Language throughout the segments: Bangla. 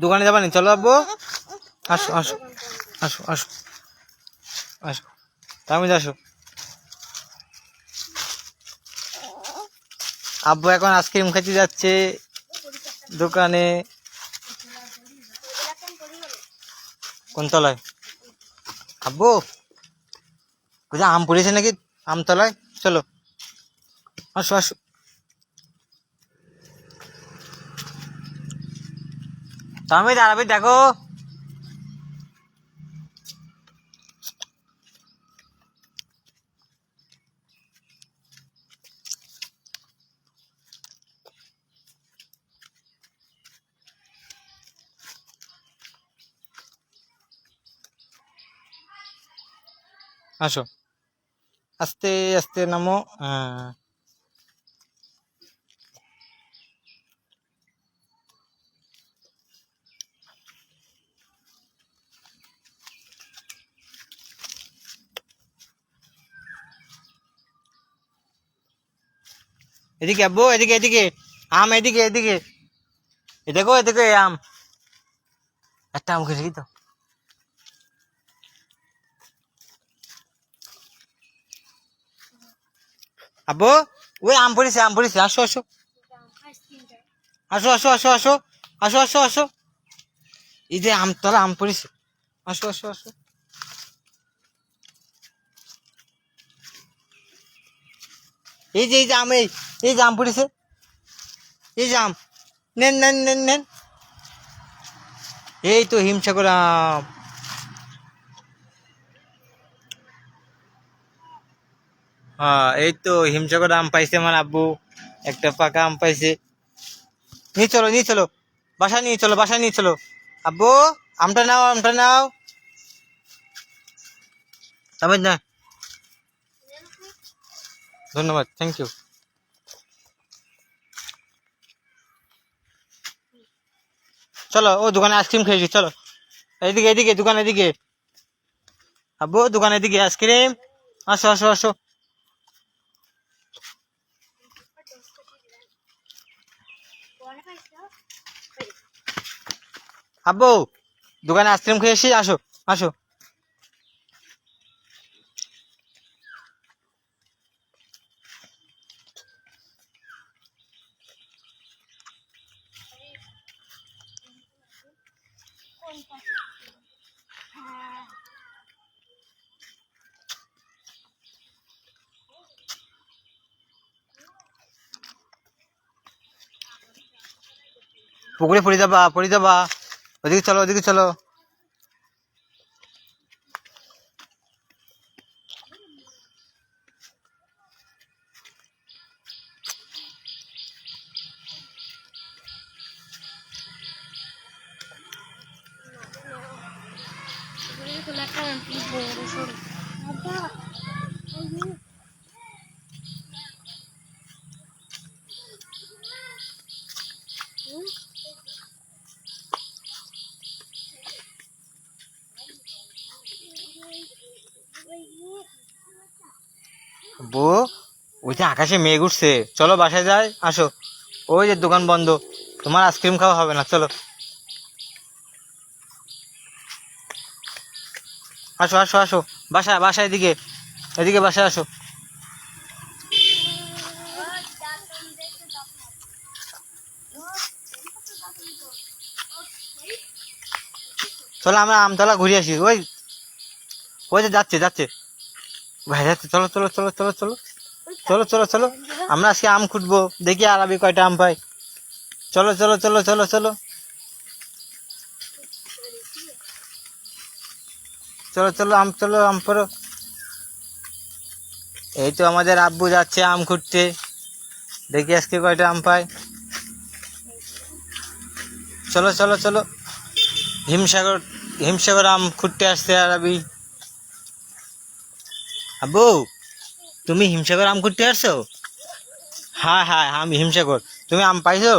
দোকানে যাবা নি? চলো আব্বু। আসো আসো আসো আসো। আসো। তামিজ আসো। আব্বু এখন আইসক্রিম খেতে যাচ্ছে দোকানে। কোন তলায়? আব্বু? কোথায় আম পড়েছে নাকি? আমতলায়? চলো। আসো আসো। তুমি দাঁড়াবি দেখো। আসো। আস্তে আস্তে নামো। এদিকে আব্বু এদিকে এদিকে। আম এদিকে এদিকে। এ দেখো এদিকে আম। একটা আম খেয়েছি তো। আব্বু, ওই আম পড়েছে আম পড়েছে। আসো আসো। আসো আসো আসো আসো। আসো আসো আসো। এই যে আমতলা, আম পড়েছে। আসো আসো আসো। এই যে এই যে আম, এই এই যে আম পড়েছে। এই যে আম। নেন নেন নেন নেন। এই তো হিমসাগর আম। হ্যাঁ এই তো হিমসাগর আম পাইছে আমার আব্বু। একটা পাকা আম পাইছে। নিয়ে চলো নিয়ে চলো। বাসা নিয়ে চলো বাসা নিয়ে চলো। আব্বু, আমটা নাও আমটা নাও। তবে না? ধন্যবাদ থ্যাংক ইউ চলো, ও দোকানে আইসক্রিম খেয়েছি, চলো। এদিকে এদিকে দোকান এদিকে। আব্বু, দোকান এদিকে আইসক্রিম আসো আসো আসো। আব্বু, দোকানে আইসক্রিম খেয়েছি আসো আসো। পুকুরে পড়ে যাবা পড়ে যাবা ওদিকে চলো ওদিকে চলো বউ ওই যে আকাশে মেঘ উঠছে। চলো বাসায় যাই আসো। ওই যে দোকান বন্ধ। তোমার আইসক্রিম খাওয়া হবে না চলো। আসো আসো আসো। বাসা বাসা এদিকে। এদিকে বাসায় আসো। চলো, আমরা আমতলা ঘুরে আসি। ওই ওই যে যাচ্ছে যাচ্ছে। ভাই, যাচ্ছে। চলো চলো চলো চলো চলো। চলো চলো চলো। আমরা আজকে আম খুঁটবো। দেখি আরবি কয়টা আম পাই। চলো চলো চলো চলো চলো। চলো চলো, আম চলো, আম পড়ো এই তো আমাদের আব্বু যাচ্ছে আম খুঁটতে দেখি আজকে কয়টা আম পাই চলো চলো চলো। হিমসাগর হিমসাগর আম খুঁটতে আসছে আরবি আব্বু, তুমি হিমসাগর আম খুঁটতে আসছো? হ্যাঁ হ্যাঁ আমি হিমসাগর। তুমি আম পাইছো?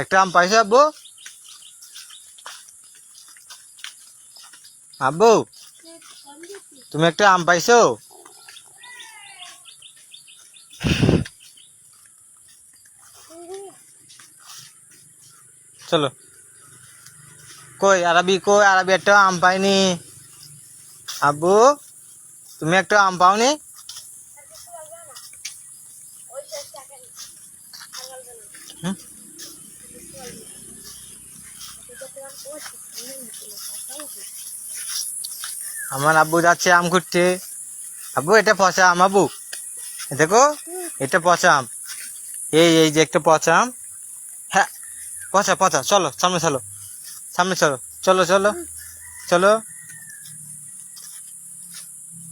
একটা আম পাইছো আব্বু? আব্বু তুমি একটা আম পাইছো? চলো। কই, আরবি কই? আরবি একটা আম পাইনি। আব্বু, তুমি একটা আম পাওনি? হুম? আমার আব্বু যাচ্ছে আম খুঁজতে আব্বু, এটা পচা আম, আব্বু। দেখো, এটা পচা আম। এই এই যে একটা পচা আম। হ্যাঁ পচা পচা, চলো, সামনে চলো। সামনে চলো চলো চলো চলো।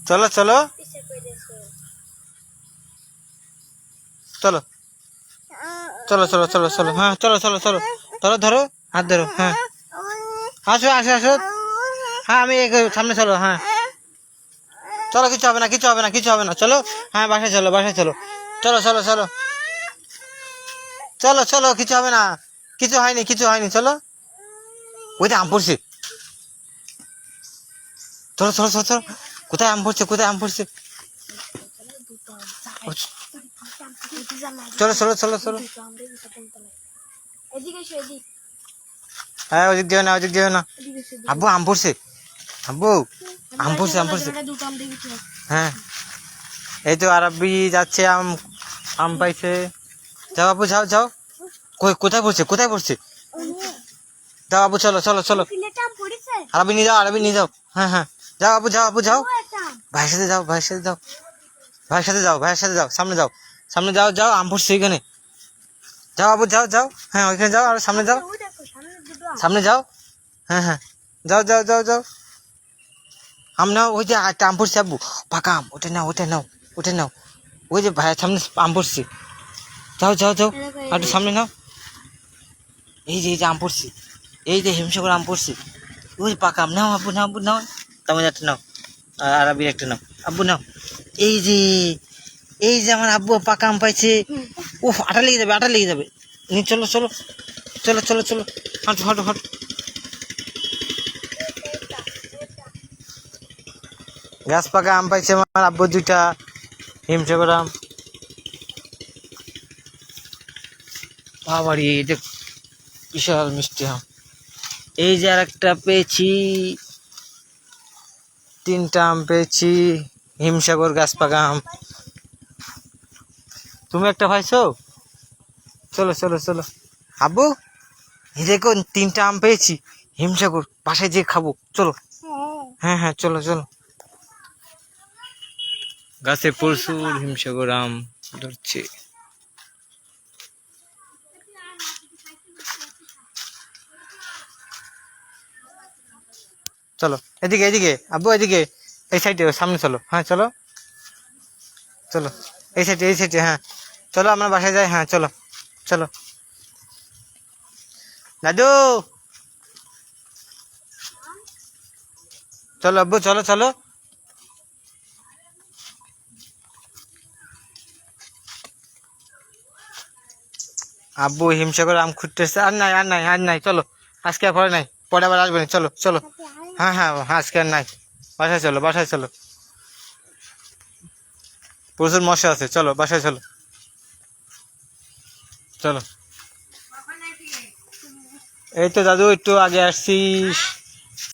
চলো চলো। চলো। চলো চলো চলো চলো হ্যাঁ চলো চলো চলো। ধরো ধরো, হাত ধরো হ্যাঁ। আসো আসো আসো। হ্যাঁ আমি সামনে চলো হ্যাঁ। চলো, কিছু হবে না, কিছু হবে না, কিছু হবে না, চলো। হ্যাঁ বাসায় চলো বাসায় চলো। চলো চলো চলো। চলো চলো, কিছু হবে না। কিছু হয়নি কিছু হয়নি, চলো। ওই তো আম পড়ছে। চলো চলো চলো চলো। কোথায় আম পড়ছে, কোথায় আম পড়ছে? চলো চলো চলো চলো। হ্যাঁ ওদিক দিও না, ওদিক দিও না। আব্বু, আম পড়ছে? আব্বু আম পড়ছে এখানে হ্যাঁ। এই তো আরবি যাচ্ছে, আম আম পাইছে। যাও বাবু যাও যাও। কই, কোথায় পড়ছে কোথায় পড়ছে? যাও বাবু চলো চলো চলো। আরবি নিয়ে যাও, আরবি নিয়ে যাও। হ্যাঁ হ্যাঁ। যাও বাবু যাও বাবু যাও। ভাইয়ের সাথে যাও, ভাইয়ের সাথে যাও। ভাইয়ের সাথে যাও, ভাইয়ের সাথে যাও। সামনে যাও। সামনে যাও যাও, আম পড়ছে ওইখানে যাও বাবু যাও যাও। হ্যাঁ ওইখানে যাও, আর সামনে যাও। সামনে যাও। হ্যাঁ হ্যাঁ। যাও যাও যাও যাও। আম নাও ওই যে একটা আম পড়ছে আব্বু। পাকা আম ওটা নাও ওটা নাও ওটা নাও। ওই যে ভাইয়ের সামনে আম পড়ছে। যাও যাও যাও। একটু সামনে নাও। এই যে এই যে আম পড়ছে। এই যে হিমসাগর আম পড়ছে। ওই পাকা আম নাও আব্বু নাও আব্বু নাও। তেমন একটা নাও। আর আরবির একটা নাও। আব্বু নাও। এই যে এই যে আমার আব্বু পাকা আম পাইছে। উফ আটা লেগে যাবে আটা লেগে যাবে। নি চলো চলো। চলো চলো চলো। হাঁটো হাঁটো হাঁটো। গাছ পাকা আম পাইছে আমার আব্বু দুইটা হিমসাগর আম। বাবারি এটা বিশাল মিষ্টি আম। এই যে আর একটা পেয়েছি তিনটা আম পেয়েছি হিমসাগর গাছ পাকা আম। তুমি একটা পাইছো? চলো চলো চলো। আব্বু এই দেখো তিনটা আম পেয়েছি হিমসাগর বাসায় যেয়ে খাব চলো। হ্যাঁ হ্যাঁ চলো চলো। গাছে প্রচুর হিমসাগর আম ধরছে। চলো এদিকে এদিকে আব্বু এদিকে। এই সাইডে সামনে চলো। হ্যাঁ চলো। চলো। এই সাইডে এই সাইডে হ্যাঁ। চলো আমরা বাসায় যাই। হ্যাঁ চলো। চলো। দাদু! চলো আব্বু চলো চলো। আব্বু হিমসাগর আম খুঁজতেছে। আর নাই আর নাই আর নাই, চলো। আজকে আর পরে নাই। পরে আবার আসবে না। চলো চলো। হ্যাঁ হ্যাঁ আজকে আর নাই। বাসায় চলো বাসায় চলো। প্রচুর মশা আছে। চলো, বাসায় চলো। চলো। এই তো দাদু, একটু আগে আসছিস।